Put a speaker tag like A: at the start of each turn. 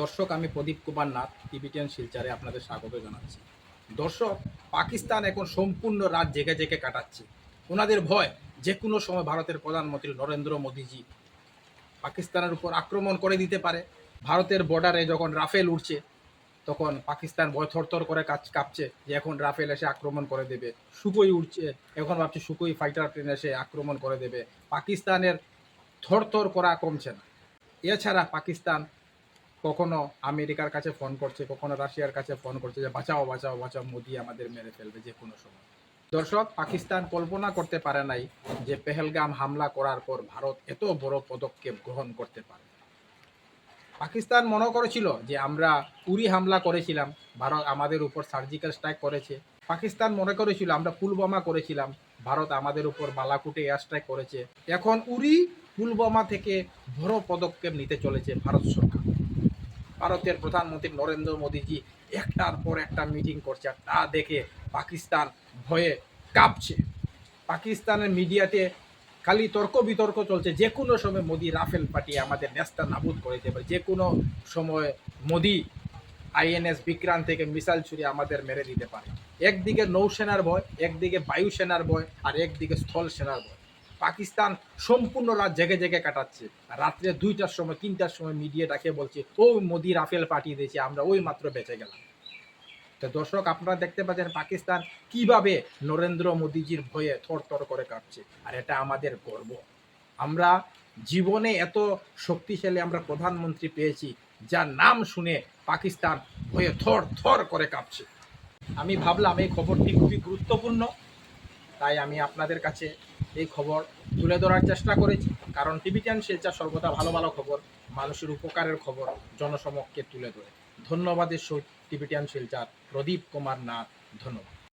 A: দর্শক, আমি প্রদীপ কুমার নাথ টিভিটিয়ান শিলচারে আপনাদের স্বাগত জানাচ্ছি। দর্শক, পাকিস্তান এখন সম্পূর্ণ রাত জেগে জেগে কাটাচ্ছে। ওনাদের ভয় যে কোনো সময় ভারতের প্রধানমন্ত্রী নরেন্দ্র মোদীজি পাকিস্তানের উপর আক্রমণ করে দিতে পারে। ভারতের বর্ডারে যখন রাফেল উঠছে তখন পাকিস্তান ভয় থরথর করে কাজ কাঁপছে যে এখন রাফেল এসে আক্রমণ করে দেবে। সুকোই উঠছে এখন ভাবছে সুকোই ফাইটার প্লেন এসে আক্রমণ করে দেবে। পাকিস্তানের থরথর করা কমছে না। এছাড়া পাকিস্তান কখনো আমেরিকার কাছে ফোন করছে, কখনো রাশিয়ার কাছে ফোন করছে যে, বাঁচাও বাঁচাও বাঁচাও, মোদি আমাদের মেরে ফেলবে যে কোনো সময়। দর্শক, পাকিস্তান কল্পনা করতে পারে নাই যে, পেহেলগাম হামলা করার পর ভারত এত বড় পদক্ষেপ গ্রহণ করতে পারে। পাকিস্তান মনে করেছিল যে, আমরা উরি হামলা করেছিলাম, ভারত আমাদের উপর সার্জিক্যাল স্ট্রাইক করেছে। পাকিস্তান মনে করেছিল, আমরা পুলবামা করেছিলাম, ভারত আমাদের উপর বালাকুটে এয়ার স্ট্রাইক করেছে। এখন উরি পুলবামা থেকে বড় পদক্ষেপ নিতে চলেছে ভারত সরকার। ভারতের প্রধানমন্ত্রী নরেন্দ্র মোদীজি একটার পর একটা মিটিং করছে তা দেখে পাকিস্তান ভয়ে কাঁপছে। পাকিস্তানের মিডিয়াতে খালি তর্ক বিতর্ক চলছে। যে কোনো সময় মোদি, রাফেল পাঠিয়ে আমাদের নেস্তা নাবুদ করে দিতে পারে। যে কোনো সময় মোদি, আইএনএস, বিক্রান্ত থেকে মিসাইল ছুড়ে আমাদের মেরে দিতে পারে। একদিকে নৌসেনার ভয়, একদিকে বায়ুসেনার ভয়, আর একদিকে স্থল সেনার ভয়। পাকিস্তান সম্পূর্ণ রাত জেগে জেগে কাটাচ্ছে। রাত্রে দুইটার সময়, তিনটার সময় মিডিয়া ডাকে বলছে, ও মোদি রাফেল পাঠিয়ে দিয়েছে, আমরা ওই মাত্র বেঁচে গেলাম। তো দর্শক, আপনারা দেখতে পাচ্ছেন পাকিস্তান কীভাবে নরেন্দ্র মোদীজির ভয়ে থরথর করে কাঁপছে, আর এটা আমাদের গর্ব। আমরা জীবনে এত শক্তিশালী আমরা প্রধানমন্ত্রী পেয়েছি, যার নাম শুনে পাকিস্তান ভয়ে থর থর করে কাঁপছে। আমি ভাবলাম এই খবরটি খুবই গুরুত্বপূর্ণ। তাই আমি আপনাদের কাছে এই খবর তুলে ধরার চেষ্টা করেছি। কারণ টিভি টিভিটিয়ান শিলচর সর্বদা ভালো ভালো খবর, মানুষের উপকারের খবর জনসমক্ষে তুলে ধরে। ধন্যবাদের সহিত টিভি টিভিটিয়ান শিলচার, প্রদীপ কুমার নাথ, ধন্যবাদ।